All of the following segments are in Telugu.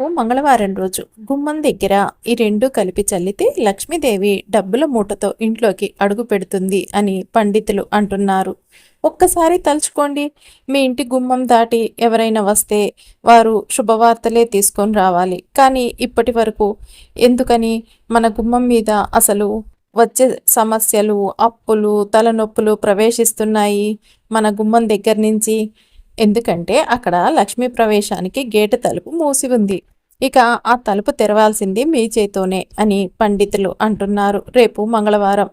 రేపు మంగళవారం రోజు గుమ్మం దగ్గర ఈ రెండు కలిపి చల్లితే లక్ష్మీదేవి డబ్బుల మూటతో ఇంట్లోకి అడుగు పెడుతుంది అని పండితులు అంటున్నారు. ఒక్కసారి తలుచుకోండి మీ ఇంటి గుమ్మం దాటి ఎవరైనా వస్తే వారు శుభవార్తలే తీసుకొని రావాలి. కానీ ఇప్పటి వరకు ఎందుకని? మన గుమ్మం మీద అసలు వచ్చే సమస్యలు అప్పులు తలనొప్పులు ప్రవేశిస్తున్నాయి మన గుమ్మం దగ్గర నుంచి. ఎందుకంటే అక్కడ లక్ష్మీ ప్రవేశానికి గేటు తలుపు మూసి ఉంది. ఇక ఆ తలుపు తెరవాల్సింది మీ చేతోనే అని పండితులు అంటున్నారు రేపు మంగళవారం.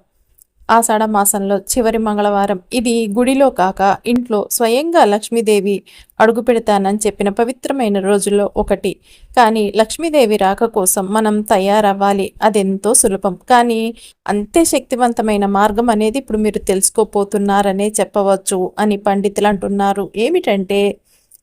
ఆషాఢ మాసంలో చివరి మంగళవారం. ఇది గుడిలో కాక ఇంట్లో స్వయంగా లక్ష్మీదేవి అడుగు పెడతానని చెప్పిన పవిత్రమైన రోజుల్లో ఒకటి. కానీ లక్ష్మీదేవి రాక కోసం మనం తయారవ్వాలి. అదెంతో సులభం. కానీ అంతే శక్తివంతమైన మార్గం అనేది ఇప్పుడు మీరు తెలుసుకోపోతున్నారనే చెప్పవచ్చు అని పండితులు అంటున్నారు. ఏమిటంటే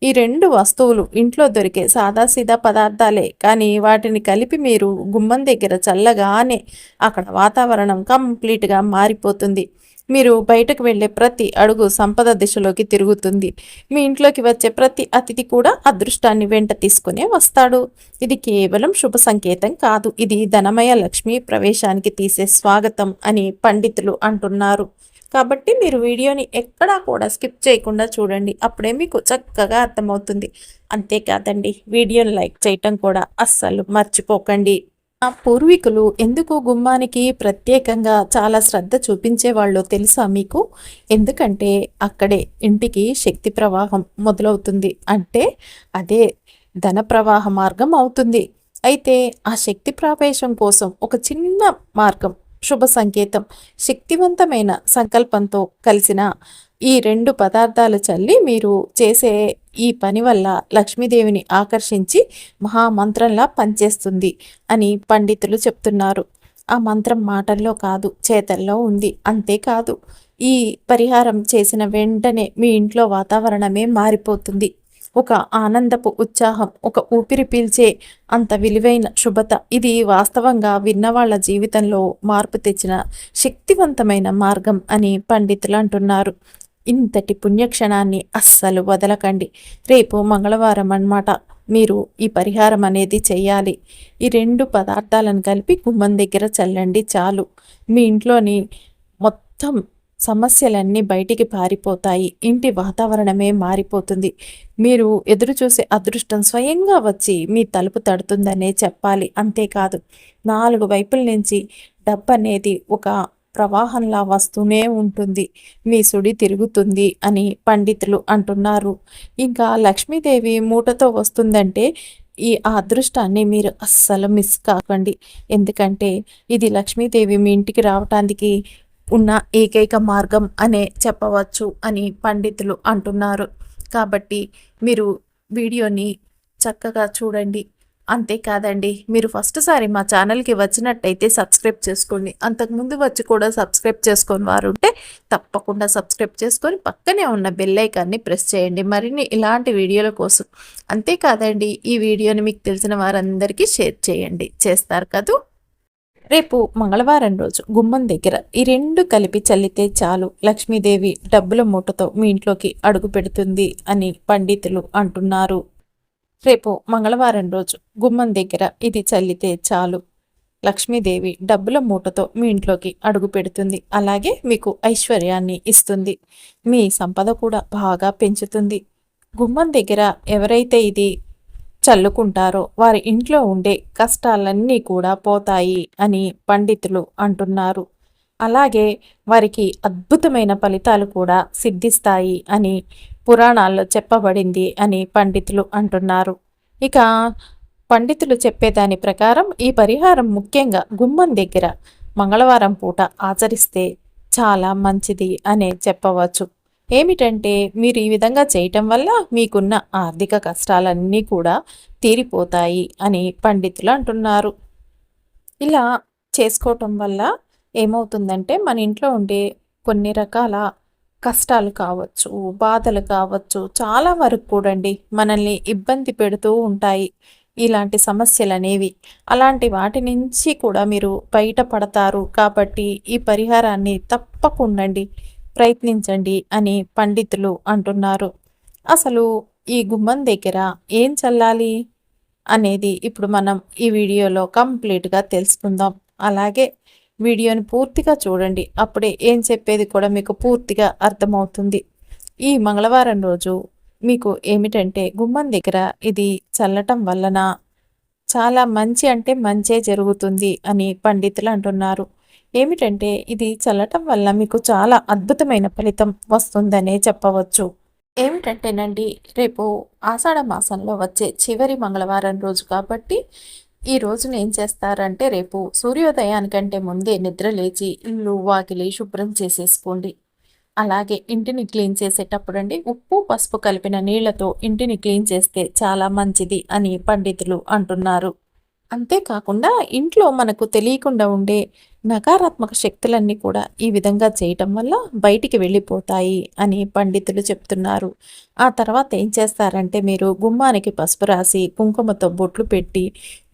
ఈ రెండు వస్తువులు ఇంట్లో దొరికే సాదాసీదా పదార్థాలే. కానీ వాటిని కలిపి మీరు గుమ్మం దగ్గర చల్లగానే అక్కడ వాతావరణం కంప్లీట్గా మారిపోతుంది. మీరు బయటకు వెళ్ళే ప్రతి అడుగు సంపద దిశలోకి తిరుగుతుంది. మీ ఇంట్లోకి వచ్చే ప్రతి అతిథి కూడా అదృష్టాన్ని వెంట తీసుకునే వస్తాడు. ఇది కేవలం శుభ సంకేతం కాదు. ఇది ధనమయ లక్ష్మి ప్రవేశానికి తీసే స్వాగతం అని పండితులు అంటున్నారు. కాబట్టి మీరు వీడియోని ఎక్కడా కూడా స్కిప్ చేయకుండా చూడండి. అప్పుడే మీకు చక్కగా అర్థమవుతుంది. అంతేకాదండి వీడియోని లైక్ చేయటం కూడా అస్సలు మర్చిపోకండి. ఆ పూర్వీకులు ఎందుకు గుమ్మానికి ప్రత్యేకంగా చాలా శ్రద్ధ చూపించేవాళ్ళు తెలుసా మీకు? ఎందుకంటే అక్కడే ఇంటికి శక్తి ప్రవాహం మొదలవుతుంది. అంటే అదే ధన ప్రవాహ మార్గం అవుతుంది. అయితే ఆ శక్తి ప్రవేశం కోసం ఒక చిన్న మార్గం శుభ సంకేతం. శక్తివంతమైన సంకల్పంతో కలిసిన ఈ రెండు పదార్థాలు చల్లి మీరు చేసే ఈ పని వల్ల లక్ష్మీదేవిని ఆకర్షించి మహామంత్రంలా పనిచేస్తుంది అని పండితులు చెప్తున్నారు. ఆ మంత్రం మాటల్లో కాదు చేతల్లో ఉంది. అంతేకాదు ఈ పరిహారం చేసిన వెంటనే మీ ఇంట్లో వాతావరణమే మారిపోతుంది. ఒక ఆనందపు ఉత్సాహం ఒక ఊపిరి పీల్చే అంత విలువైన శుభత. ఇది వాస్తవంగా విన్నవాళ్ళ జీవితంలో మార్పు తెచ్చిన శక్తివంతమైన మార్గం అని పండితులు అంటున్నారు. ఇంతటి పుణ్యక్షణాన్ని అస్సలు వదలకండి. రేపు మంగళవారం అన్నమాట. మీరు ఈ పరిహారం అనేది చేయాలి. ఈ రెండు పదార్థాలను కలిపి గుమ్మం దగ్గర చల్లండి చాలు. మీ ఇంట్లోని మొత్తం సమస్యలన్నీ బయటికి పారిపోతాయి. ఇంటి వాతావరణమే మారిపోతుంది. మీరు ఎదురు చూసే అదృష్టం స్వయంగా వచ్చి మీ తలుపు తడుతుందనే చెప్పాలి. అంతేకాదు నాలుగు వైపుల నుంచి డబ్బు అనేది ఒక ప్రవాహంలా వస్తూనే ఉంటుంది. మీ సుడి తిరుగుతుంది అని పండితులు అంటున్నారు. ఇంకా లక్ష్మీదేవి మూటతో వస్తుందంటే ఈ అదృష్టాన్ని మీరు అస్సలు మిస్ కాకండి. ఎందుకంటే ఇది లక్ష్మీదేవి మీ ఇంటికి రావటానికి ఉన్న ఏకైక మార్గం అనే చెప్పవచ్చు అని పండితులు అంటున్నారు. కాబట్టి మీరు వీడియోని చక్కగా చూడండి. అంతేకాదండి మీరు ఫస్ట్ సారి మా ఛానల్కి వచ్చినట్టయితే సబ్స్క్రైబ్ చేసుకోండి. అంతకుముందు వచ్చి కూడా సబ్స్క్రైబ్ చేసుకొని వారు ఉంటే తప్పకుండా సబ్స్క్రైబ్ చేసుకొని పక్కనే ఉన్న బెల్లైకాన్ని ప్రెస్ చేయండి. మరిన్ని ఇలాంటి వీడియోల కోసం అంతేకాదండి ఈ వీడియోని మీకు తెలిసిన వారందరికీ షేర్ చేయండి. చేస్తారు కదూ? రేపు మంగళవారం రోజు గుమ్మం దగ్గర ఈ రెండు కలిపి చల్లితే చాలు. లక్ష్మీదేవి డబ్బుల మూటతో మీ ఇంట్లోకి అడుగు పెడుతుంది అని పండితులు అంటున్నారు. రేపు మంగళవారం రోజు గుమ్మం దగ్గర ఇది చల్లితే చాలు. లక్ష్మీదేవి డబ్బుల మూటతో మీ ఇంట్లోకి అడుగు పెడుతుంది. అలాగే మీకు ఐశ్వర్యాన్ని ఇస్తుంది. మీ సంపద కూడా బాగా పెంచుతుంది. గుమ్మం దగ్గర ఎవరైతే ఇది చల్లుకుంటారో వారి ఇంట్లో ఉండే కష్టాలన్నీ కూడా పోతాయి అని పండితులు అంటున్నారు. అలాగే వారికి అద్భుతమైన ఫలితాలు కూడా సిద్ధిస్తాయి అని పురాణాల్లో చెప్పబడింది అని పండితులు అంటున్నారు. ఇక పండితులు చెప్పేదాని ప్రకారం ఈ పరిహారం ముఖ్యంగా గుమ్మం దగ్గర మంగళవారం పూట ఆచరిస్తే చాలా మంచిది అనే చెప్పవచ్చు. ఏమిటంటే మీరు ఈ విధంగా చేయటం వల్ల మీకున్న ఆర్థిక కష్టాలన్నీ కూడా తీరిపోతాయి అని పండితులు అంటున్నారు. ఇలా చేసుకోవటం వల్ల ఏమవుతుందంటే మన ఇంట్లో ఉండే కొన్ని రకాల కష్టాలు కావచ్చు బాధలు కావచ్చు చాలా వరకు కూడండి మనల్ని ఇబ్బంది పెడుతూ ఉంటాయి. ఇలాంటి సమస్యలు అనేవి అలాంటి వాటి నుంచి కూడా మీరు బయటపడతారు కాబట్టి ఈ పరిహారాన్ని తప్పకుండా ప్రయత్నించండి అని పండితులు అంటున్నారు. అసలు ఈ గుమ్మం దగ్గర ఏం చల్లాలి? అనేది ఇప్పుడు మనం ఈ వీడియోలో కంప్లీట్గా తెలుసుకుందాం. అలాగే వీడియోని పూర్తిగా చూడండి. అప్పుడే ఏం చెప్పేది కూడా మీకు పూర్తిగా అర్థమవుతుంది. ఈ మంగళవారం రోజు మీకు ఏమిటంటే గుమ్మం దగ్గర ఇది చల్లటం వలన చాలా మంచి అంటే మంచే జరుగుతుంది అని పండితులు అంటున్నారు. ఏమిటంటే ఇది చల్లటం వల్ల మీకు చాలా అద్భుతమైన ఫలితం వస్తుందనే చెప్పవచ్చు. ఏమిటంటేనండి రేపు ఆషాఢ మాసంలో వచ్చే చివరి మంగళవారం రోజు కాబట్టి ఈ రోజున ఏం చేస్తారంటే రేపు సూర్యోదయానికంటే ముందే నిద్ర లేచి ఇల్లు వాకిలి శుభ్రం చేసేసుకోండి. అలాగే ఇంటిని క్లీన్ చేసేటప్పుడు అండి ఉప్పు పసుపు కలిపిన నీళ్ళతో ఇంటిని క్లీన్ చేస్తే చాలా మంచిది అని పండితులు అంటున్నారు. అంతేకాకుండా ఇంట్లో మనకు తెలియకుండా ఉండే నకారాత్మక శక్తులన్నీ కూడా ఈ విధంగా చేయటం వల్ల బయటికి వెళ్ళిపోతాయి అని పండితులు చెప్తున్నారు. ఆ తర్వాత ఏం చేస్తారంటే మీరు గుమ్మానికి పసుపు రాసి కుంకుమతో బొట్లు పెట్టి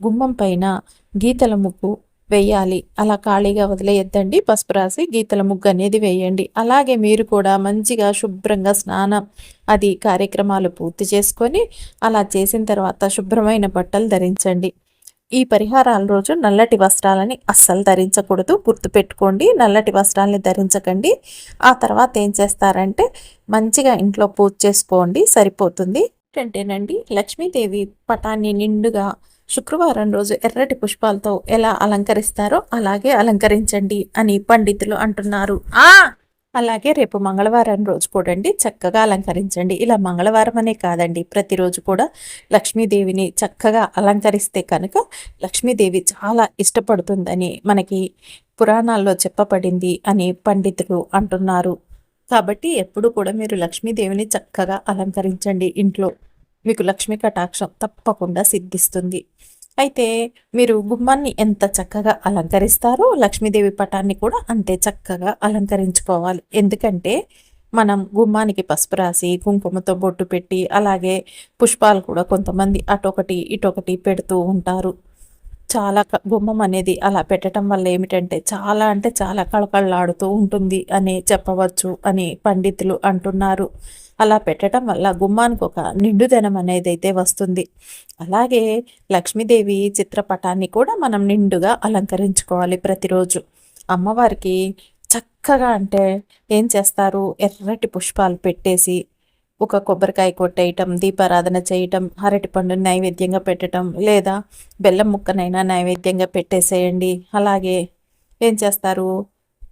గుమ్మం పైన గీతల ముగ్గు వేయాలి. అలా ఖాళీగా వదిలేయద్దండి. పసుపు రాసి గీతల ముగ్గు అనేది వేయండి. అలాగే మీరు కూడా మంచిగా శుభ్రంగా స్నానం అది కార్యక్రమాలు పూర్తి చేసుకొని అలా చేసిన తర్వాత శుభ్రమైన బట్టలు ధరించండి. ఈ పరిహారాల రోజు నల్లటి వస్త్రాలని అస్సలు ధరించకూడదు. గుర్తుపెట్టుకోండి నల్లటి వస్త్రాలని ధరించకండి. ఆ తర్వాత ఏం చేస్తారంటే మంచిగా ఇంట్లో పూజ చేసుకోండి సరిపోతుంది. ఏంటంటేనండి లక్ష్మీదేవి పటాన్ని నిండుగా శుక్రవారం రోజు ఎర్రటి పుష్పాలతో ఎలా అలంకరిస్తారో అలాగే అలంకరించండి అని పండితులు అంటున్నారు. ఆ! అలాగే రేపు మంగళవారం రోజు కూడండి చక్కగా అలంకరించండి. ఇలా మంగళవారం అనే కాదండి ప్రతిరోజు కూడా లక్ష్మీదేవిని చక్కగా అలంకరిస్తే కనుక లక్ష్మీదేవి చాలా ఇష్టపడుతుందని మనకి పురాణాల్లో చెప్పబడింది అని పండితులు అంటున్నారు. కాబట్టి ఎప్పుడు కూడా మీరు లక్ష్మీదేవిని చక్కగా అలంకరించండి. ఇంట్లో మీకు లక్ష్మీ కటాక్షం తప్పకుండా సిద్ధిస్తుంది. అయితే మీరు గుమ్మాన్ని ఎంత చక్కగా అలంకరిస్తారో లక్ష్మీదేవి పటాన్ని కూడా అంతే చక్కగా అలంకరించుకోవాలి. ఎందుకంటే మనం గుమ్మానికి పసుపు రాసి కుంకుమతో బొట్టు పెట్టి అలాగే పుష్పాలు కూడా కొంతమంది అటొకటి ఇటొకటి పెడుతూ ఉంటారు. చాలా గుమ్మం అనేది అలా పెట్టడం వల్ల ఏమిటంటే చాలా అంటే చాలా కళకళలాడుతూ ఉంటుంది అని చెప్పవచ్చు అని పండితులు అంటున్నారు. అలా పెట్టడం వల్ల గుమ్మానికి ఒక నిండుదనం అనేది అయితే వస్తుంది. అలాగే లక్ష్మీదేవి చిత్రపటాన్ని కూడా మనం నిండుగా అలంకరించుకోవాలి ప్రతిరోజు. అమ్మవారికి చక్కగా అంటే ఏం చేస్తారు? ఎర్రటి పుష్పాలు పెట్టేసి ఒక కొబ్బరికాయ కొట్టేయటం దీపారాధన చేయటం అరటిపండు నైవేద్యంగా పెట్టడం లేదా బెల్లం ముక్కనైనా నైవేద్యంగా పెట్టేసేయండి. అలాగే ఏం చేస్తారు?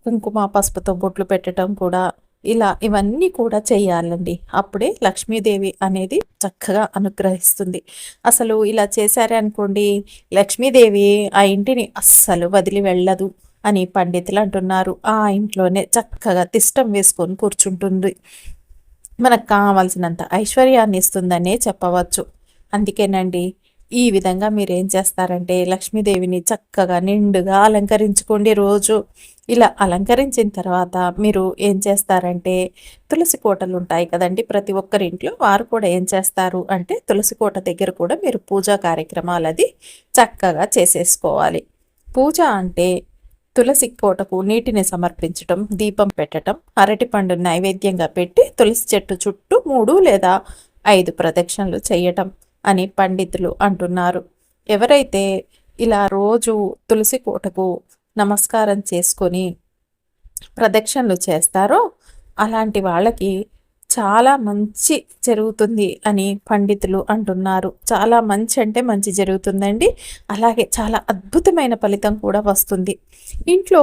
కుంకుమ పసుపుతో బొట్లు పెట్టడం కూడా ఇలా ఇవన్నీ కూడా చేయాలండి. అప్పుడే లక్ష్మీదేవి అనేది చక్కగా అనుగ్రహిస్తుంది. అసలు ఇలా చేశారే అనుకోండి లక్ష్మీదేవి ఆ ఇంటిని అస్సలు వదిలి వెళ్ళదు అని పండితులు అంటున్నారు. ఆ ఇంట్లోనే చక్కగా తిష్టం వేసుకొని కూర్చుంటుంది. మనకు కావాల్సినంత ఐశ్వర్యాన్ని ఇస్తుందనే చెప్పవచ్చు. అందుకేనండి ఈ విధంగా మీరు ఏం చేస్తారంటే లక్ష్మీదేవిని చక్కగా నిండుగా అలంకరించుకోండి రోజు. ఇలా అలంకరించిన తర్వాత మీరు ఏం చేస్తారంటే తులసి కోటలు ఉంటాయి కదండి ప్రతి ఒక్కరి ఇంట్లో వారు కూడా ఏం చేస్తారు అంటే తులసి కోట దగ్గర కూడా మీరు పూజా కార్యక్రమాలు అది చక్కగా చేసేసుకోవాలి. పూజ అంటే తులసి కోటకు నీటిని సమర్పించటం దీపం పెట్టడం అరటిపండు నైవేద్యంగా పెట్టి తులసి చెట్టు చుట్టూ మూడు లేదా ఐదు ప్రదక్షిణలు చేయటం. అని పండితులు అంటున్నారు. ఎవరైతే ఇలా రోజు తులసి కోటకు నమస్కారం చేసుకొని ప్రదక్షిణలు చేస్తారో అలాంటి వాళ్ళకి చాలా మంచి జరుగుతుంది అని పండితులు అంటున్నారు. చాలా మంచి అంటే మంచి జరుగుతుందండి. అలాగే చాలా అద్భుతమైన ఫలితం కూడా వస్తుంది. ఇంట్లో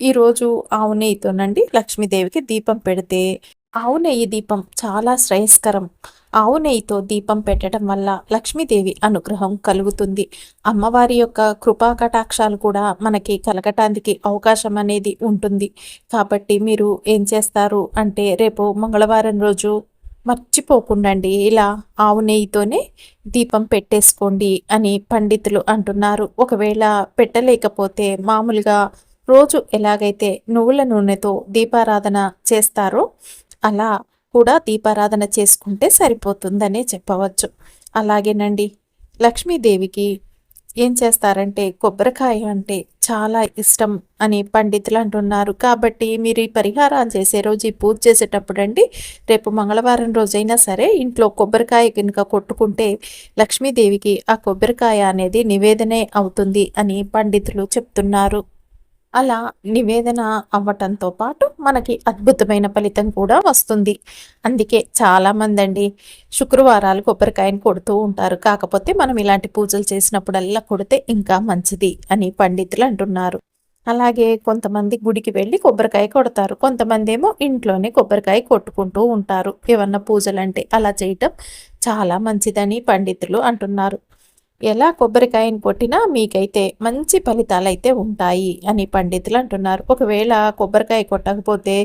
ఈరోజు ఆవు నెయ్యితోనండి లక్ష్మీదేవికి దీపం పెడితే ఆవు నెయ్యి దీపం చాలా శ్రేయస్కరం. ఆవు నెయ్యితో దీపం పెట్టడం వల్ల లక్ష్మీదేవి అనుగ్రహం కలుగుతుంది. అమ్మవారి యొక్క కృపా కటాక్షాలు కూడా మనకి కలగటానికి అవకాశం అనేది ఉంటుంది. కాబట్టి మీరు ఏం చేస్తారు అంటే రేపు మంగళవారం రోజు మర్చిపోకుండండి. ఇలా ఆవు నెయ్యితోనే దీపం పెట్టేసుకోండి అని పండితులు అంటున్నారు. ఒకవేళ పెట్టలేకపోతే మామూలుగా రోజు ఎలాగైతే నువ్వుల నూనెతో దీపారాధన చేస్తారో అలా కూడా దీపారాధన చేసుకుంటే సరిపోతుందనే చెప్పవచ్చు. అలాగేనండి. లక్ష్మీదేవికి ఏం చేస్తారంటే కొబ్బరికాయ అంటే చాలా ఇష్టం అని పండితులు అంటున్నారు. కాబట్టి మీరు ఈ పరిహారాలు చేసే రోజు ఈ పూజ చేసేటప్పుడు అండి రేపు మంగళవారం రోజైనా సరే ఇంట్లో కొబ్బరికాయ కనుక కొట్టుకుంటే లక్ష్మీదేవికి ఆ కొబ్బరికాయ అనేది నివేదనే అవుతుంది అని పండితులు చెప్తున్నారు. అలా నివేదన అవ్వటంతో పాటు మనకి అద్భుతమైన ఫలితం కూడా వస్తుంది. అందుకే చాలామంది అండి శుక్రవారాలు కొబ్బరికాయను కొడుతూ ఉంటారు. కాకపోతే మనం ఇలాంటి పూజలు చేసినప్పుడల్లా కొడితే ఇంకా మంచిది అని పండితులు అంటున్నారు. అలాగే కొంతమంది గుడికి వెళ్ళి కొబ్బరికాయ కొడతారు. కొంతమంది ఏమో ఇంట్లోనే కొబ్బరికాయ కొట్టుకుంటూ ఉంటారు. ఏమన్నా పూజలంటే అలా చేయటం చాలా మంచిదని పండితులు అంటున్నారు. ఎలా కొబ్బరికాయని కొట్టినా మీకైతే మంచి ఫలితాలు అయితే ఉంటాయి అని పండితులు అంటున్నారు. ఒకవేళ కొబ్బరికాయ కొట్టకపోతే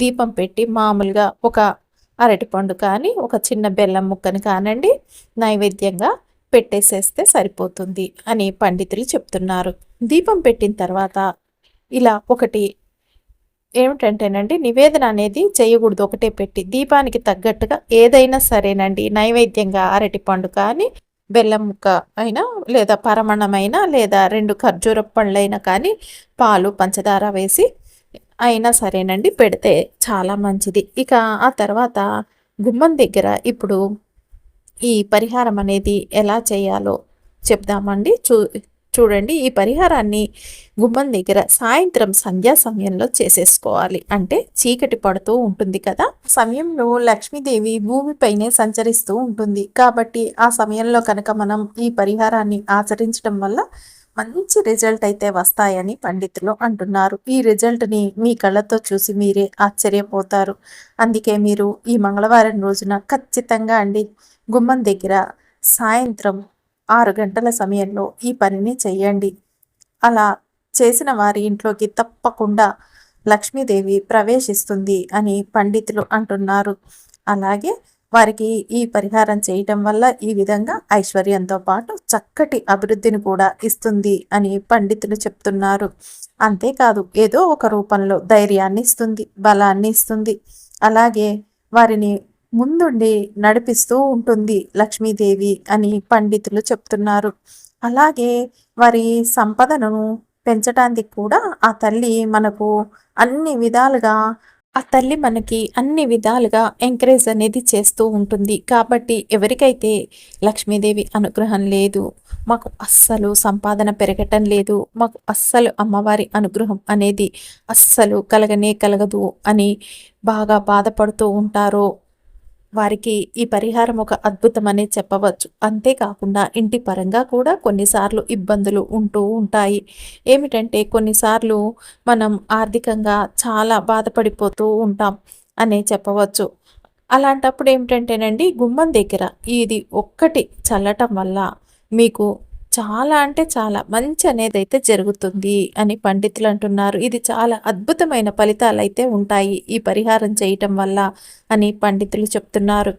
దీపం పెట్టి మామూలుగా ఒక అరటిపండు కానీ ఒక చిన్న బెల్లం ముక్కని కానండి నైవేద్యంగా పెట్టేసేస్తే సరిపోతుంది అని పండితులు చెప్తున్నారు. దీపం పెట్టిన తర్వాత ఇలా ఒకటి ఏమిటంటేనండి నివేదన అనేది చేయకూడదు. ఒకటే పెట్టి దీపానికి తగ్గట్టుగా ఏదైనా సరేనండి నైవేద్యంగా అరటి పండు కానీ బెల్లం ముక్క అయినా లేదా పరమణమైన లేదా రెండు ఖర్జూర పళ్ళైనా కానీ పాలు పంచదార వేసి అయినా సరేనండి పెడితే చాలా మంచిది. ఇక ఆ తర్వాత గుమ్మం దగ్గర ఇప్పుడు ఈ పరిహారం అనేది ఎలా చేయాలో చెప్దామండి. చూ చూడండి ఈ పరిహారాన్ని గుమ్మం దగ్గర సాయంత్రం సంధ్యా సమయంలో చేసేసుకోవాలి. అంటే చీకటి పడుతూ ఉంటుంది కదా సమయంలో లక్ష్మీదేవి భూమిపైనే సంచరిస్తూ ఉంటుంది. కాబట్టి ఆ సమయంలో కనుక మనం ఈ పరిహారాన్ని ఆచరించడం వల్ల మంచి రిజల్ట్ అయితే వస్తాయని పండితులు అంటున్నారు. ఈ రిజల్ట్ని మీ కళ్ళతో చూసి మీరే ఆశ్చర్యపోతారు. అందుకే మీరు ఈ మంగళవారం రోజున ఖచ్చితంగా అండి గుమ్మం దగ్గర సాయంత్రం ఆరు గంటల సమయంలో ఈ పనిని చెయ్యండి. అలా చేసిన వారి ఇంట్లోకి తప్పకుండా లక్ష్మీదేవి ప్రవేశిస్తుంది అని పండితులు అంటున్నారు. అలాగే వారికి ఈ పరిహారం చేయటం వల్ల ఈ విధంగా ఐశ్వర్యంతో పాటు చక్కటి అభివృద్ధిని కూడా ఇస్తుంది అని పండితులు చెప్తున్నారు. అంతేకాదు ఏదో ఒక రూపంలో ధైర్యాన్ని ఇస్తుంది బలాన్ని ఇస్తుంది. అలాగే వారిని ముందుండి నడిపిస్తూ ఉంటుంది లక్ష్మీదేవి అని పండితులు చెప్తున్నారు. అలాగే వారి సంపదను పెంచడానికి కూడా ఆ తల్లి మనకు అన్ని విధాలుగా ఆ తల్లి మనకి అన్ని విధాలుగా ఎంకరేజ్ అనేది చేస్తూ ఉంటుంది. కాబట్టి ఎవరికైతే లక్ష్మీదేవి అనుగ్రహం లేదు మాకు అస్సలు సంపాదన పెరగటం లేదు మాకు అస్సలు అమ్మవారి అనుగ్రహం అనేది అస్సలు కలగనే కలగదు అని బాగా బాధపడుతూ ఉంటారో వారికి ఈ పరిహారం ఒక అద్భుతమనే చెప్పవచ్చు. అంతేకాకుండా ఇంటి పరంగా కూడా కొన్నిసార్లు ఇబ్బందులు ఉంటూ ఉంటాయి. ఏమిటంటే కొన్నిసార్లు మనం ఆర్థికంగా చాలా బాధపడిపోతూ ఉంటాం అనే చెప్పవచ్చు. అలాంటప్పుడు ఏమిటంటేనండి గుమ్మం దగ్గర ఇది ఒక్కటి చల్లటం వల్ల మీకు చాలా అంటే చాలా మంచి అనేది అయితే జరుగుతుంది అని పండితులు అంటున్నారు. ఇది చాలా అద్భుతమైన ఫలితాలు అయితే ఉంటాయి ఈ పరిహారం చేయటం వల్ల అని పండితులు చెప్తున్నారు.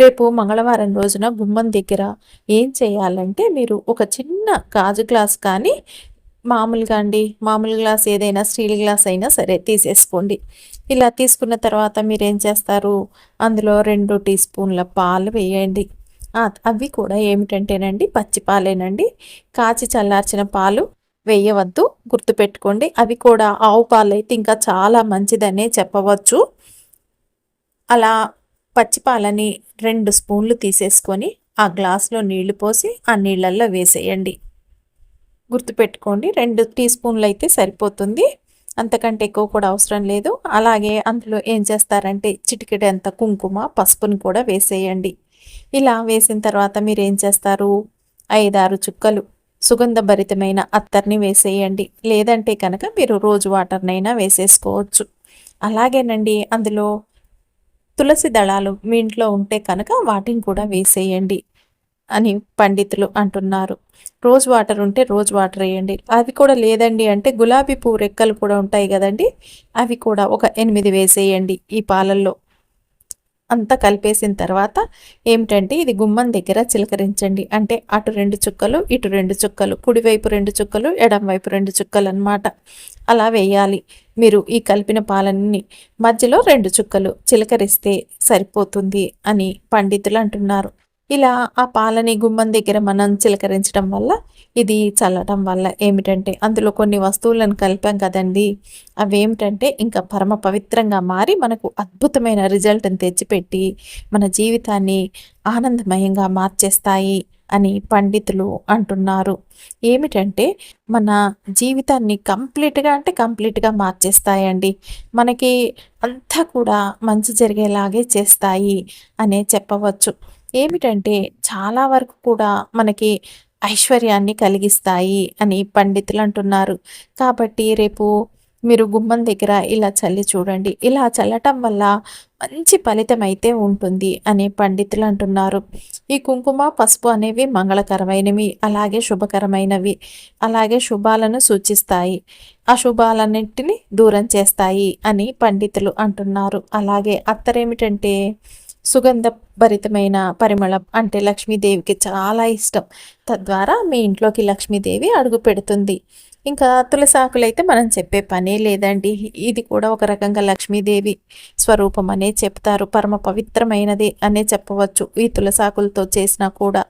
రేపు మంగళవారం రోజున గుమ్మం దగ్గర ఏం చేయాలంటే మీరు ఒక చిన్న గాజు గ్లాస్ కానీ మామూలుగా అండి మామూలు గ్లాస్ ఏదైనా స్టీల్ గ్లాస్ అయినా సరే తీసేసుకోండి. ఇలా తీసుకున్న తర్వాత మీరు ఏం చేస్తారు? అందులో రెండు టీ స్పూన్ల పాలు వేయండి. అవి కూడా ఏమిటంటేనండి పచ్చి పాలేనండి. కాచి చల్లార్చిన పాలు వేయవద్దు గుర్తుపెట్టుకోండి. అవి కూడా ఆవు పాలు అయితే ఇంకా చాలా మంచిదనే చెప్పవచ్చు. అలా పచ్చి పాలని రెండు స్పూన్లు తీసేసుకొని ఆ గ్లాస్లో నీళ్ళు పోసి ఆ నీళ్ళల్లో వేసేయండి. గుర్తుపెట్టుకోండి రెండు టీ స్పూన్లు అయితే సరిపోతుంది. అంతకంటే ఎక్కువ కూడా అవసరం లేదు. అలాగే అందులో ఏం చేస్తారంటే చిటికెడంత కుంకుమ పసుపుని కూడా వేసేయండి. ఇలా వేసిన తర్వాత మీరు ఏం చేస్తారు? ఐదారు చుక్కలు సుగంధభరితమైన అత్తర్ని వేసేయండి. లేదంటే కనుక మీరు రోజు వాటర్నైనా వేసేసుకోవచ్చు. అలాగేనండి. అందులో తులసి దళాలు మీ ఇంట్లో ఉంటే కనుక వాటిని కూడా వేసేయండి అని పండితులు అంటున్నారు. రోజ్ వాటర్ ఉంటే రోజ్ వాటర్ వేయండి. అవి కూడా లేదండి అంటే గులాబీ పువ్వు రెక్కలు కూడా ఉంటాయి కదండి. అవి కూడా ఒక ఎనిమిది వేసేయండి ఈ పాలల్లో. అంతా కలిపేసిన తర్వాత ఏమిటంటే ఇది గుమ్మం దగ్గర చిలకరించండి. అంటే అటు రెండు చుక్కలు ఇటు రెండు చుక్కలు కుడివైపు రెండు చుక్కలు ఎడం వైపు రెండు చుక్కలు అనమాట అలా వేయాలి. మీరు ఈ కలిపిన పాలన్నీ మధ్యలో రెండు చుక్కలు చిలకరిస్తే సరిపోతుంది అని పండితులు అంటున్నారు. ఇలా ఆ పాలని గుమ్మం దగ్గర మనం చిలకరించడం వల్ల ఇది చల్లటం వల్ల ఏమిటంటే అందులో కొన్ని వస్తువులను కలిపాం కదండి. అవేమిటంటే ఇంకా పరమ పవిత్రంగా మారి మనకు అద్భుతమైన రిజల్ట్ని తెచ్చిపెట్టి మన జీవితాన్ని ఆనందమయంగా మార్చేస్తాయి అని పండితులు అంటున్నారు. ఏమిటంటే మన జీవితాన్ని కంప్లీట్గా అంటే కంప్లీట్గా మార్చేస్తాయండి. మనకి అంతా కూడా మంచి జరిగేలాగే చేస్తాయి అనే చెప్పవచ్చు. ఏమిటంటే చాలా వరకు కూడా మనకి ఐశ్వర్యాన్ని కలిగిస్తాయి అని పండితులు అంటున్నారు. కాబట్టి రేపు మీరు గుమ్మం దగ్గర ఇలా చల్లి చూడండి. ఇలా చల్లటం వల్ల మంచి ఫలితం అయితే ఉంటుంది అని పండితులు అంటున్నారు. ఈ కుంకుమ పసుపు అనేవి మంగళకరమైనవి అలాగే శుభకరమైనవి అలాగే శుభాలను సూచిస్తాయి. అశుభాలన్నింటినీ దూరం చేస్తాయి అని పండితులు అంటున్నారు. అలాగే అత్తరేమిటంటే సుగంధ భరితమైన పరిమళం అంటే లక్ష్మీదేవికి చాలా ఇష్టం. తద్వారా మీ ఇంట్లోకి లక్ష్మీదేవి అడుగు పెడుతుంది. ఇంకా తులసాకులు అయితే మనం చెప్పే పనే లేదండి. ఇది కూడా ఒక రకంగా లక్ష్మీదేవి స్వరూపం అనే చెప్తారు. పరమ పవిత్రమైనది అనే చెప్పవచ్చు. ఈ తులసాకులతో చేసినా కూడా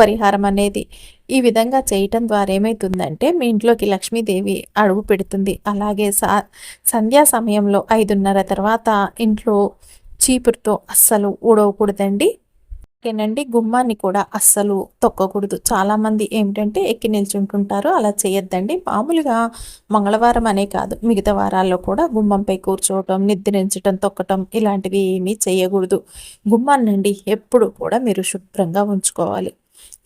పరిహారం అనేది ఈ విధంగా చేయటం ద్వారా ఏమవుతుందంటే మీ ఇంట్లోకి లక్ష్మీదేవి అడుగు పెడుతుంది. అలాగే సా సంధ్యా సమయంలో ఐదున్నర తర్వాత ఇంట్లో చీపురుతో అస్సలు ఊడవకూడదండి. ఓకేనండి గుమ్మాన్ని కూడా అస్సలు తొక్కకూడదు. చాలామంది ఏమిటంటే ఎక్కి నిల్చుంటుంటారు అలా చేయొద్దండి. మామూలుగా మంగళవారం అనే కాదు మిగతా వారాల్లో కూడా గుమ్మంపై కూర్చోవటం నిద్రించటం తొక్కటం ఇలాంటివి ఏమీ చేయకూడదు. గుమ్మాన్నండి ఎప్పుడు కూడా మీరు శుభ్రంగా ఉంచుకోవాలి.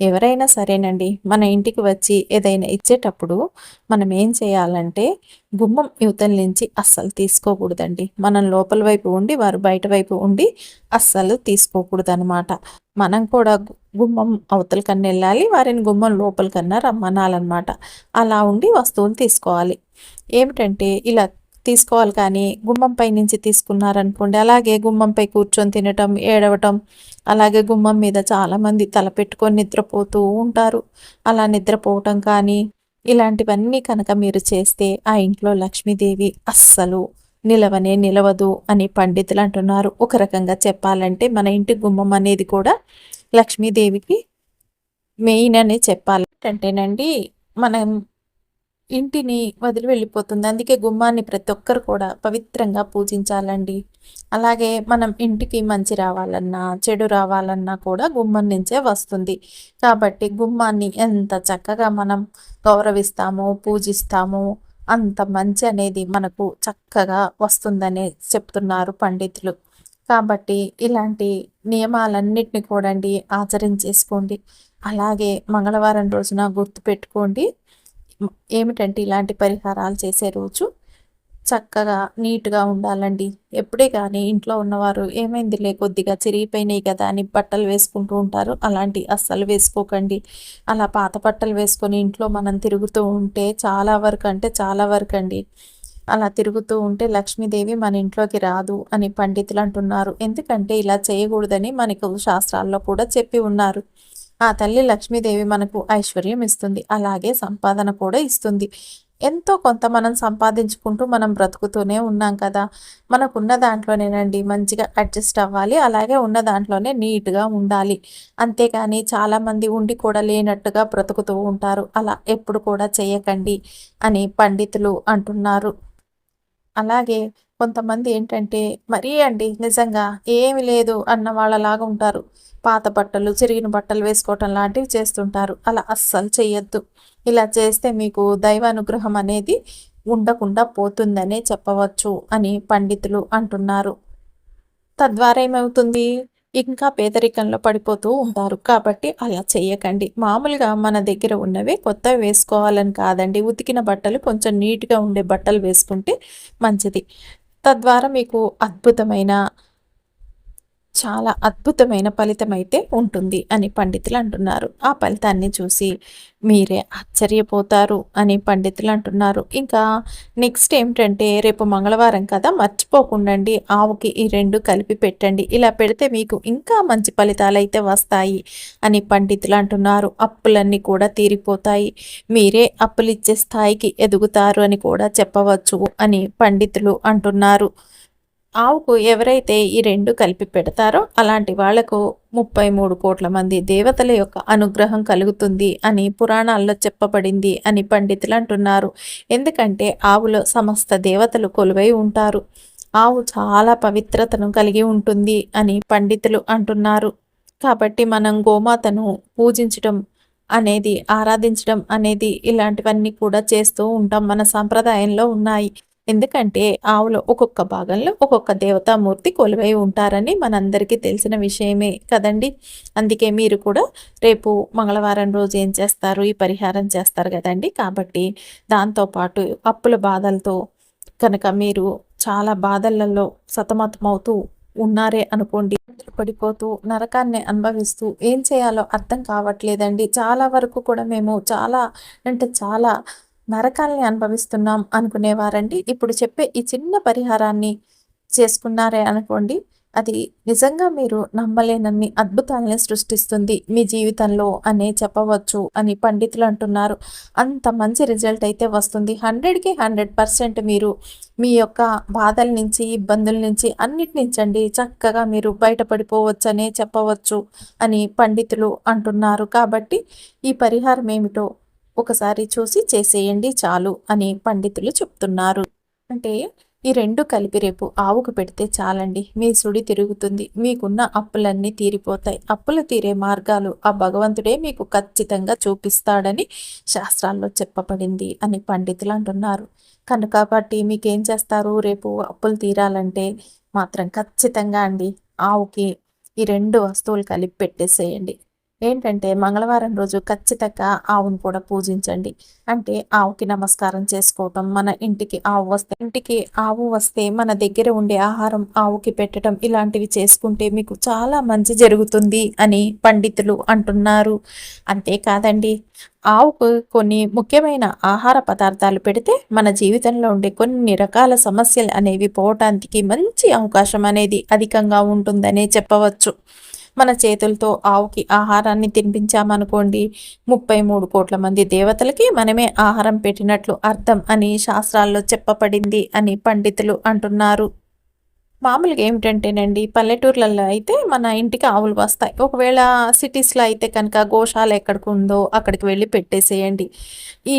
ఎవరైనా సరేనండి మన ఇంటికి వచ్చి ఏదైనా ఇచ్చేటప్పుడు మనం ఏం చేయాలంటే గుమ్మం యువతల నుంచి అస్సలు తీసుకోకూడదండి. మనం లోపల వైపు ఉండి వారు బయట వైపు ఉండి అస్సలు తీసుకోకూడదు అనమాట మనం కూడా గుమ్మం అవతల కన్నా వెళ్ళాలి వారిని గుమ్మం లోపల కన్నా రమ్మనాలన్నమాట. అలా ఉండి వస్తువులు తీసుకోవాలి. ఏమిటంటే ఇలా తీసుకోవాలి కానీ గుమ్మంపై నుంచి తీసుకున్నారనుకోండి అలాగే గుమ్మంపై కూర్చొని తినటం ఏడవటం అలాగే గుమ్మం మీద చాలామంది తల పెట్టుకొని నిద్రపోతూ ఉంటారు. అలా నిద్రపోవటం కానీ ఇలాంటివన్నీ కనుక మీరు చేస్తే ఆ ఇంట్లో లక్ష్మీదేవి అస్సలు నిలవనే నిలవదు అని పండితులు అంటున్నారు. ఒక రకంగా చెప్పాలంటే మన ఇంటి గుమ్మం అనేది కూడా లక్ష్మీదేవికి మెయిన్ అని చెప్పాలి. అంటేనండి మనం ఇంటిని వదిలి వెళ్ళిపోతుంది. అందుకే గుమ్మాన్ని ప్రతి ఒక్కరు కూడా పవిత్రంగా పూజించాలండి. అలాగే మనం ఇంటికి మంచి రావాలన్నా చెడు రావాలన్నా కూడా గుమ్మం నుంచే వస్తుంది. కాబట్టి గుమ్మాన్ని ఎంత చక్కగా మనం గౌరవిస్తామో పూజిస్తామో అంత మంచి అనేది మనకు చక్కగా వస్తుందని చెప్తున్నారు పండితులు. కాబట్టి ఇలాంటి నియమాలన్నిటిని కూడండి ఆచరించేసుకోండి. అలాగే మంగళవారం రోజున గుర్తుపెట్టుకోండి. ఏమిటంటే ఇలాంటి పరిహారాలు చేసే రోజు చక్కగా నీట్గా ఉండాలండి. ఎప్పుడే కానీ ఇంట్లో ఉన్నవారు ఏమైందిలే కొద్దిగా చిరిగిపోయినాయి కదా అని బట్టలు వేసుకుంటూ ఉంటారు. అలాంటి అస్సలు వేసుకోకండి. అలా పాత బట్టలు వేసుకొని ఇంట్లో మనం తిరుగుతూ ఉంటే చాలా వరకు అంటే చాలా వరకు అండి. అలా తిరుగుతూ ఉంటే లక్ష్మీదేవి మన ఇంట్లోకి రాదు అని పండితులు అంటున్నారు. ఎందుకంటే ఇలా చేయకూడదని మనకు శాస్త్రాల్లో కూడా చెప్పి ఉన్నారు. ఆ తల్లి లక్ష్మీదేవి మనకు ఐశ్వర్యం ఇస్తుంది. అలాగే సంపాదన కూడా ఇస్తుంది. ఎంతో కొంత మనం సంపాదించుకుంటూ మనం బ్రతుకుతూనే ఉన్నాం కదా. మనకున్న దాంట్లోనేనండి మంచిగా అడ్జస్ట్ అవ్వాలి. అలాగే ఉన్న దాంట్లోనే నీట్గా ఉండాలి. అంతేకాని చాలామంది ఉండి కూడా లేనట్టుగా బ్రతుకుతూ ఉంటారు. అలా ఎప్పుడు కూడా చేయకండి అని పండితులు అంటున్నారు. అలాగే కొంతమంది ఏంటంటే మరీ అండి నిజంగా ఏమి లేదు అన్న వాళ్ళలాగా ఉంటారు. పాత బట్టలు చిరిగిన బట్టలు వేసుకోవటం లాంటివి చేస్తుంటారు. అలా అస్సలు చేయొద్దు ఇలా చేస్తే మీకు దైవానుగ్రహం అనేది ఉండకుండా పోతుందనే చెప్పవచ్చు అని పండితులు అంటున్నారు. తద్వారా ఏమవుతుంది? ఇంకా పేదరికంలో పడిపోతూ ఉంటారు. కాబట్టి అలా చేయకండి మామూలుగా మన దగ్గర ఉన్నవి కొత్తవి వేసుకోవాలని కాదండి. ఉతికిన బట్టలు కొంచెం నీట్గా ఉండే బట్టలు వేసుకుంటే మంచిది. తద్వారా మీకు అద్భుతమైన చాలా అద్భుతమైన ఫలితం అయితే ఉంటుంది అని పండితులు అంటున్నారు. ఆ ఫలితాన్ని చూసి మీరే ఆశ్చర్యపోతారు అని పండితులు అంటున్నారు. ఇంకా నెక్స్ట్ ఏమిటంటే రేపు మంగళవారం కదా మర్చిపోకుండండి. ఆవుకి ఈ రెండు కలిపి పెట్టండి. ఇలా పెడితే మీకు ఇంకా మంచి ఫలితాలు అయితే వస్తాయి అని పండితులు అంటున్నారు. అప్పులన్నీ కూడా తీరిపోతాయి. మీరే అప్పులు ఇచ్చే స్థాయికి ఎదుగుతారు అని కూడా చెప్పవచ్చు అని పండితులు అంటున్నారు. ఆవుకు ఎవరైతే ఈ రెండు కలిపి పెడతారో అలాంటి వాళ్ళకు ముప్పై మూడు కోట్ల మంది దేవతల యొక్క అనుగ్రహం కలుగుతుంది అని పురాణాల్లో చెప్పబడింది అని పండితులు అంటున్నారు. ఎందుకంటే ఆవులో సమస్త దేవతలు కొలువై ఉంటారు. ఆవు చాలా పవిత్రతను కలిగి ఉంటుంది అని పండితులు అంటున్నారు. కాబట్టి మనం గోమాతను పూజించడం అనేది ఆరాధించడం అనేది ఇలాంటివన్నీ కూడా చేస్తూ ఉంటాం. మన సాంప్రదాయంలో ఉన్నాయి. ఎందుకంటే ఆవులో ఒక్కొక్క భాగంలో ఒక్కొక్క దేవతామూర్తి కొలువై ఉంటారని మనందరికీ తెలిసిన విషయమే కదండి. అందుకే మీరు కూడా రేపు మంగళవారం రోజు ఏం చేస్తారు? ఈ పరిహారం చేస్తారు కదండి. కాబట్టి దాంతోపాటు అప్పుల బాధలతో కనుక మీరు చాలా బాధలలో సతమతమవుతూ ఉన్నారే అనుకోండి. పడిపోతూ నరకాన్ని అనుభవిస్తూ ఏం చేయాలో అర్థం కావట్లేదండి. చాలా వరకు కూడా మేము చాలా అంటే చాలా నరకాల్ని అనుభవిస్తున్నాం అనుకునేవారండి. ఇప్పుడు చెప్పే ఈ చిన్న పరిహారాన్ని చేసుకున్నారే అనుకోండి అది నిజంగా మీరు నమ్మలేనన్ని అద్భుతాలని సృష్టిస్తుంది మీ జీవితంలో అనే చెప్పవచ్చు అని పండితులు అంటున్నారు. అంత మంచి రిజల్ట్ అయితే వస్తుంది. హండ్రెడ్కి హండ్రెడ్ పర్సెంట్ మీరు మీ యొక్క బాధల నుంచి ఇబ్బందుల నుంచి అన్నిటి నుంచండి చక్కగా మీరు బయటపడిపోవచ్చనే చెప్పవచ్చు అని పండితులు అంటున్నారు. కాబట్టి ఈ పరిహారం ఏమిటో ఒకసారి చూసి చేసేయండి చాలు అని పండితులు చెప్తున్నారు. అంటే ఈ రెండు కలిపి రేపు ఆవుకు పెడితే చాలండి. మీ సుడి తిరుగుతుంది. మీకున్న అప్పులన్నీ తీరిపోతాయి. అప్పులు తీరే మార్గాలు ఆ భగవంతుడే మీకు ఖచ్చితంగా చూపిస్తాడని శాస్త్రాల్లో చెప్పబడింది అని పండితులు అంటున్నారు. కనుక కాబట్టి మీకేం చేస్తారు? రేపు అప్పులు తీరాలంటే మాత్రం ఖచ్చితంగా అండి ఆవుకి ఈ రెండు వస్తువులు కలిపి పెట్టేసేయండి. ఏంటంటే మంగళవారం రోజు ఖచ్చితంగా ఆవును కూడా పూజించండి. అంటే ఆవుకి నమస్కారం చేసుకోవటం మన ఇంటికి ఆవు వస్తే ఇంటికి ఆవు వస్తే మన దగ్గర ఉండే ఆహారం ఆవుకి పెట్టడం ఇలాంటివి చేసుకుంటే మీకు చాలా మంచి జరుగుతుంది అని పండితులు అంటున్నారు. అంతేకాదండి ఆవుకు కొన్ని ముఖ్యమైన ఆహార పదార్థాలు పెడితే మన జీవితంలో ఉండే కొన్ని రకాల సమస్యలు అనేవి పోవటానికి మంచి అవకాశం అనేది అధికంగా ఉంటుందనే చెప్పవచ్చు. మన చేతులతో ఆవుకి ఆహారాన్ని తినిపించామనుకోండి ముప్పై మూడు కోట్ల మంది దేవతలకి మనమే ఆహారం పెట్టినట్లు అర్థం అని శాస్త్రాల్లో చెప్పబడింది అని పండితులు అంటున్నారు. మామూలుగా ఏమిటంటేనండి పల్లెటూర్లలో అయితే మన ఇంటికి ఆవులు వస్తాయి. ఒకవేళ సిటీస్లో అయితే కనుక గోశాల ఎక్కడికి ఉందో అక్కడికి వెళ్ళి పెట్టేసేయండి. ఈ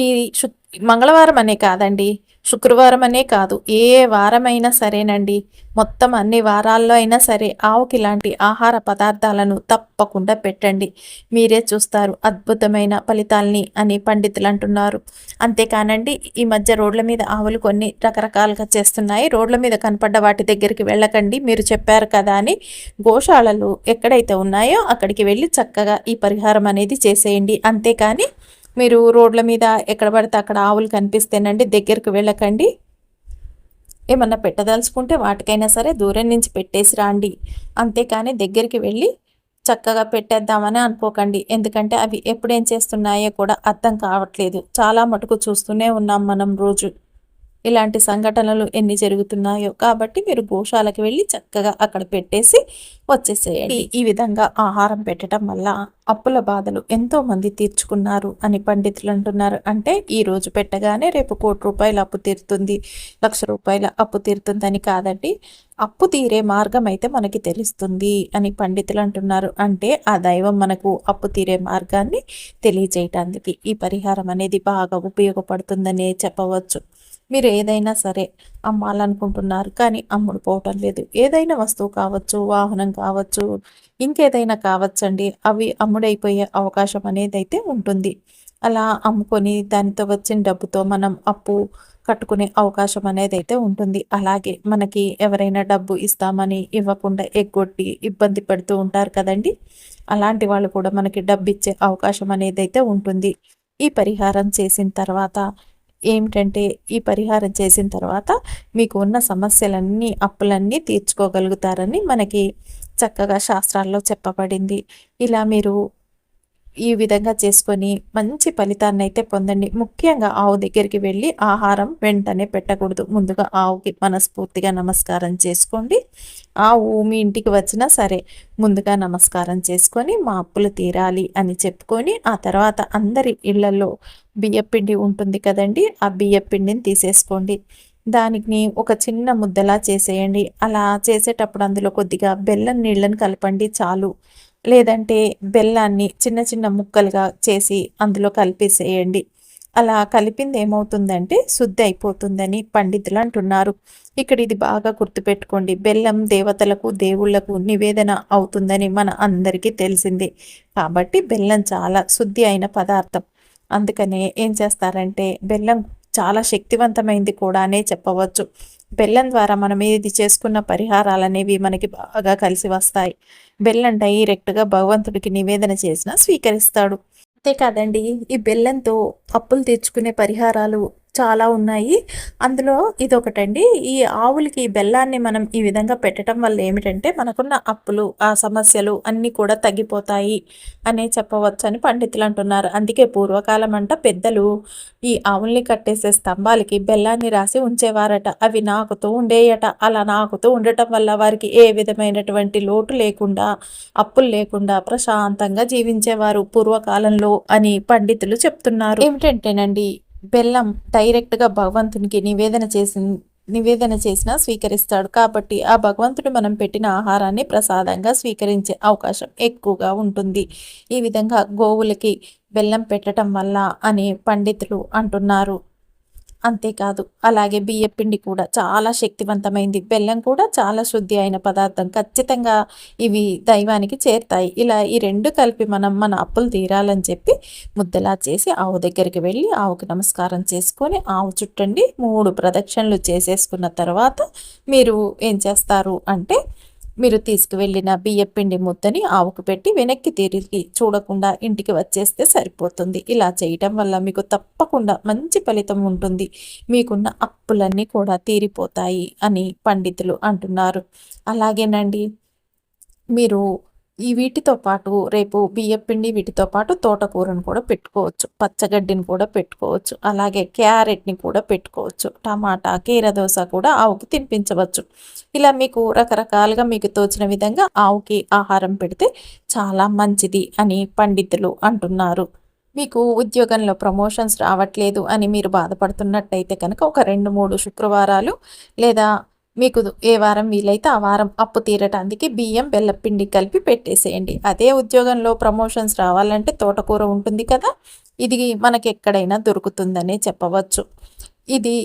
మంగళవారం అనే కాదండి శుక్రవారం అనే కాదు ఏ వారమైనా సరేనండి. మొత్తం అన్ని వారాల్లో అయినా సరే ఆవుకి ఇలాంటి ఆహార పదార్థాలను తప్పకుండా పెట్టండి. మీరే చూస్తారు అద్భుతమైన ఫలితాల్ని అని పండితులు అంటున్నారు. అంతేకానండి ఈ మధ్య రోడ్ల మీద ఆవులు కొన్ని రకరకాలుగా చేస్తున్నాయి. రోడ్ల మీద కనపడ్డ వాటి దగ్గరికి వెళ్ళకండి. మీరు చెప్పారు కదా అని గోశాలలు ఎక్కడైతే ఉన్నాయో అక్కడికి వెళ్ళి చక్కగా ఈ పరిహారం అనేది చేసేయండి. అంతేకాని మీరు రోడ్ల మీద ఎక్కడ పడితే అక్కడ ఆవులు కనిపిస్తేనండి దగ్గరకు వెళ్ళకండి. ఏమన్నా పెట్టదలుచుకుంటే వాటికైనా సరే దూరం నుంచి పెట్టేసి రాండి. అంతేకాని దగ్గరికి వెళ్ళి చక్కగా పెట్టేద్దామని అనుకోకండి. ఎందుకంటే అవి ఎప్పుడేం చేస్తున్నాయో కూడా అర్థం కావట్లేదు. చాలా మటుకు చూస్తూనే ఉన్నాం మనం రోజు. ఇలాంటి సంఘటనలు ఎన్ని జరుగుతున్నాయో కాబట్టి మీరు గోశాలకు వెళ్ళి చక్కగా అక్కడ పెట్టేసి వచ్చేసేయండి. ఈ విధంగా ఆహారం పెట్టడం వల్ల అప్పుల బాధలు ఎంతో మంది తీర్చుకున్నారు అని పండితులు అంటున్నారు. అంటే ఈ రోజు పెట్టగానే రేపు కోటి రూపాయల అప్పు తీరుతుంది లక్ష రూపాయల అప్పు తీరుతుందని కాదండి అప్పు తీరే మార్గం అయితే మనకి తెలుస్తుంది అని పండితులు అంటున్నారు. అంటే ఆ దైవం మనకు అప్పు తీరే మార్గాన్ని తెలియజేయటానికి ఈ పరిహారం అనేది బాగా ఉపయోగపడుతుందనే చెప్పవచ్చు. మీరు ఏదైనా సరే అమ్మాలనుకుంటున్నారు కానీ అమ్ముడు పోవటం లేదు. ఏదైనా వస్తువు కావచ్చు వాహనం కావచ్చు ఇంకేదైనా కావచ్చండి. అవి అమ్ముడైపోయే అవకాశం అనేది అయితే ఉంటుంది. అలా అమ్ముకొని దానితో వచ్చిన డబ్బుతో మనం అప్పు కట్టుకునే అవకాశం అనేది అయితే ఉంటుంది. అలాగే మనకి ఎవరైనా డబ్బు ఇస్తామని ఇవ్వకుండా ఎగ్గొట్టి ఇబ్బంది పెడుతూ ఉంటారు కదండి. అలాంటి వాళ్ళు కూడా మనకి డబ్బు ఇచ్చే అవకాశం అనేది అయితే ఉంటుంది. ఈ పరిహారం చేసిన తర్వాత ఏమిటంటే ఈ పరిహారం చేసిన తర్వాత మీకు ఉన్న సమస్యలన్నీ అప్పులన్నీ తీర్చుకోగలుగుతారని మనకి చక్కగా శాస్త్రాల్లో చెప్పబడింది. ఇలా మీరు ఈ విధంగా చేసుకొని మంచి ఫలితాన్ని అయితే పొందండి. ముఖ్యంగా ఆవు దగ్గరికి వెళ్ళి ఆహారం వెంటనే పెట్టకూడదు. ముందుగా ఆవుకి మనస్ఫూర్తిగా నమస్కారం చేసుకోండి. ఆవు మీ ఇంటికి వచ్చినా సరే ముందుగా నమస్కారం చేసుకొని మా అప్పులు తీరాలి అని చెప్పుకొని ఆ తర్వాత అందరి ఇళ్ళలో బియ్యపిండి ఉంటుంది కదండి ఆ బియ్యపిండిని తీసేసుకోండి. దానికి ఒక చిన్న ముద్దలా చేసేయండి. అలా చేసేటప్పుడు అందులో కొద్దిగా బెల్లం నీళ్ళని కలపండి చాలు. లేదంటే బెల్లాన్ని చిన్న చిన్న ముక్కలుగా చేసి అందులో కలిపేసేయండి. అలా కలిపింది ఏమవుతుందంటే శుద్ధి అయిపోతుందని పండితులు అంటున్నారు. ఇక్కడ ఇది బాగా గుర్తుపెట్టుకోండి. బెల్లం దేవతలకు దేవుళ్ళకు నివేదన అవుతుందని మన అందరికీ తెలిసింది. కాబట్టి బెల్లం చాలా శుద్ధి అయిన పదార్థం. అందుకనే ఏం చేస్తారంటే బెల్లం చాలా శక్తివంతమైంది కూడా అనే చెప్పవచ్చు. బెల్లం ద్వారా మనం ఏది చేసుకున్న పరిహారాలు అనేవి మనకి బాగా కలిసి వస్తాయి. బెల్లం డైరెక్ట్గా భగవంతుడికి నివేదన చేసినా స్వీకరిస్తాడు. అంతేకాదండి ఈ బెల్లంతో అప్పులు తెచ్చుకునే పరిహారాలు చాలా ఉన్నాయి. అందులో ఇదొకటండి. ఈ ఆవులకి బెల్లాన్ని మనం ఈ విధంగా పెట్టడం వల్ల ఏమిటంటే మనకున్న అప్పులు ఆ సమస్యలు అన్నీ కూడా తగ్గిపోతాయి అనే చెప్పవచ్చు అని పండితులు అంటున్నారు. అందుకే పూర్వకాలం అంట పెద్దలు ఈ ఆవుల్ని కట్టేసే స్తంభాలకి బెల్లాన్ని రాసి ఉంచేవారట. అవి నాకుతూ ఉండేయట. అలా నాకుతూ ఉండటం వల్ల వారికి ఏ విధమైనటువంటి లోటు లేకుండా అప్పులు లేకుండా ప్రశాంతంగా జీవించేవారు పూర్వకాలంలో అని పండితులు చెప్తున్నారు. ఏమిటంటేనండి బెల్లం డైరెక్ట్గా భగవంతునికి నివేదన చేసి నివేదన చేసినా స్వీకరిస్తాడు. కాబట్టి ఆ భగవంతుడు మనం పెట్టిన ఆహారాన్ని ప్రసాదంగా స్వీకరించే అవకాశం ఎక్కువగా ఉంటుంది. ఈ విధంగా గోవులకి బెల్లం పెట్టడం వల్ల అని పండితులు అంటున్నారు. అంతేకాదు. అలాగే బియ్యపిండి కూడా చాలా శక్తివంతమైంది. బెల్లం కూడా చాలా శుద్ధి అయిన పదార్థం. ఖచ్చితంగా ఇవి దైవానికి చేరుతాయి. ఇలా ఈ రెండు కలిపి మనం మన అప్పులు తీరాలని చెప్పి ముద్దలా చేసి ఆవు దగ్గరికి వెళ్ళి ఆవుకి నమస్కారం చేసుకొని ఆవు చుట్టండి మూడు ప్రదక్షిణలు చేసేసుకున్న తర్వాత మీరు ఏం చేస్తారు అంటే మీరు తీసుకువెళ్ళిన బియ్యపిండి ముద్దని ఆవుకు పెట్టి వెనక్కి తిరిగి చూడకుండా ఇంటికి వచ్చేస్తే సరిపోతుంది. ఇలా చేయటం వల్ల మీకు తప్పకుండా మంచి ఫలితం ఉంటుంది. మీకున్న అప్పులన్నీ కూడా తీరిపోతాయి అని పండితులు అంటున్నారు. అలాగేనండి మీరు ఈ వీటితో పాటు రేపు బియ్యపిండి వీటితో పాటు తోటకూరను కూడా పెట్టుకోవచ్చు. పచ్చగడ్డిని కూడా పెట్టుకోవచ్చు. అలాగే క్యారెట్ని కూడా పెట్టుకోవచ్చు. టమాటా కీరదోస కూడా ఆవుకి తినిపించవచ్చు. ఇలా మీకు రకరకాలుగా మీకు తోచిన విధంగా ఆవుకి ఆహారం పెడితే చాలా మంచిది అని పండితులు అంటున్నారు. మీకు ఉద్యోగంలో ప్రమోషన్స్ రావట్లేదు అని మీరు బాధపడుతున్నట్టయితే కనుక ఒక రెండు మూడు శుక్రవారాలు లేదా మీకు ఏ వారం వీలైతే ఆ వారం అప్పు తీరటానికి బియ్యం బెల్లపిండి కలిపి పెట్టేసేయండి. అదే ఉద్యోగంలో ప్రమోషన్స్ రావాలంటే తోటకూర ఉంటుంది కదా ఇది మనకి ఎక్కడైనా దొరుకుతుందనే చెప్పవచ్చు. ఇది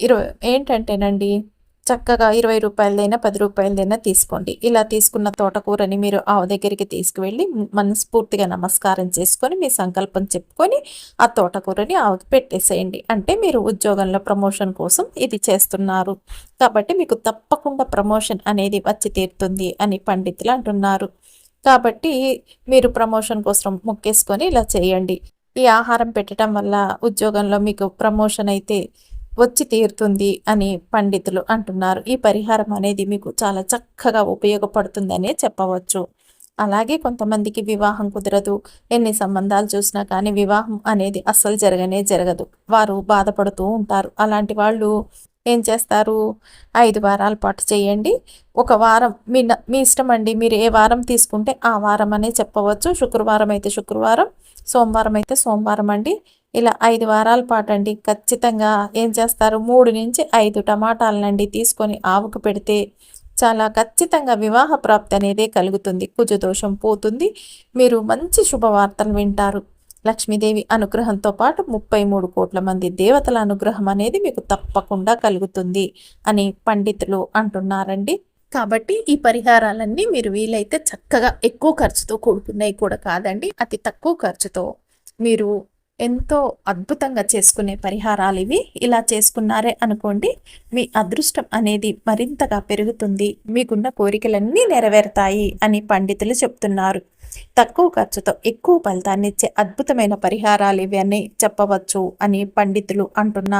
ఇరవై ఏంటంటేనండి చక్కగా ఇరవై రూపాయలదైనా పది రూపాయలదైనా తీసుకోండి. ఇలా తీసుకున్న తోటకూరని మీరు ఆవు దగ్గరికి తీసుకువెళ్ళి మనస్ఫూర్తిగా నమస్కారం చేసుకొని మీ సంకల్పం చెప్పుకొని ఆ తోటకూరని ఆవుకి పెట్టేసేయండి. అంటే మీరు ఉద్యోగంలో ప్రమోషన్ కోసం ఇది చేస్తున్నారు. కాబట్టి మీకు తప్పకుండా ప్రమోషన్ అనేది వచ్చి తీరుతుంది అని పండితులు అంటున్నారు. కాబట్టి మీరు ప్రమోషన్ కోసం మొక్కేసుకొని ఇలా చేయండి. ఈ ఆహారం పెట్టడం వల్ల ఉద్యోగంలో మీకు ప్రమోషన్ అయితే వచ్చి తీరుతుంది అని పండితులు అంటున్నారు. ఈ పరిహారం అనేది మీకు చాలా చక్కగా ఉపయోగపడుతుందనే చెప్పవచ్చు. అలాగే కొంతమందికి వివాహం కుదరదు. ఎన్ని సంబంధాలు చూసినా కానీ వివాహం అనేది అస్సలు జరగనే జరగదు. వారు బాధపడుతూ ఉంటారు. అలాంటి వాళ్ళు ఏం చేస్తారు? ఐదు వారాల పాటు చేయండి. ఒక వారం మీ మీ ఇష్టం అండి. మీరు ఏ వారం తీసుకుంటే ఆ వారం అనే చెప్పవచ్చు. శుక్రవారం అయితే శుక్రవారం సోమవారం అయితే సోమవారం అండి. ఇలా ఐదు వారాల పాటు అండి. ఖచ్చితంగా ఏం చేస్తారు? మూడు నుంచి ఐదు టమాటాలనండి తీసుకొని ఆవుకు పెడితే చాలా ఖచ్చితంగా వివాహ ప్రాప్తి అనేది కలుగుతుంది. కుజదోషం పోతుంది. మీరు మంచి శుభవార్తలు వింటారు. లక్ష్మీదేవి అనుగ్రహంతో పాటు ముప్పై మూడు కోట్ల మంది దేవతల అనుగ్రహం అనేది మీకు తప్పకుండా కలుగుతుంది అని పండితులు అంటున్నారండి. కాబట్టి ఈ పరిహారాలన్నీ మీరు వీలైతే చక్కగా ఎక్కువ ఖర్చుతో కూడుకున్నాయి కూడా కాదండి. అతి తక్కువ ఖర్చుతో మీరు ఎంతో అద్భుతంగా చేసుకునే పరిహారాలు ఇవి. ఇలా చేసుకున్నారే అనుకోండి మీ అదృష్టం అనేది మరింతగా పెరుగుతుంది. మీకున్న కోరికలన్నీ నెరవేరుతాయి అని పండితులు చెప్తున్నారు. తక్కువ ఖర్చుతో ఎక్కువ ఫలితాన్ని ఇచ్చే అద్భుతమైన పరిహారాలు ఇవి అని చెప్పవచ్చు అని పండితులు అంటున్నారు.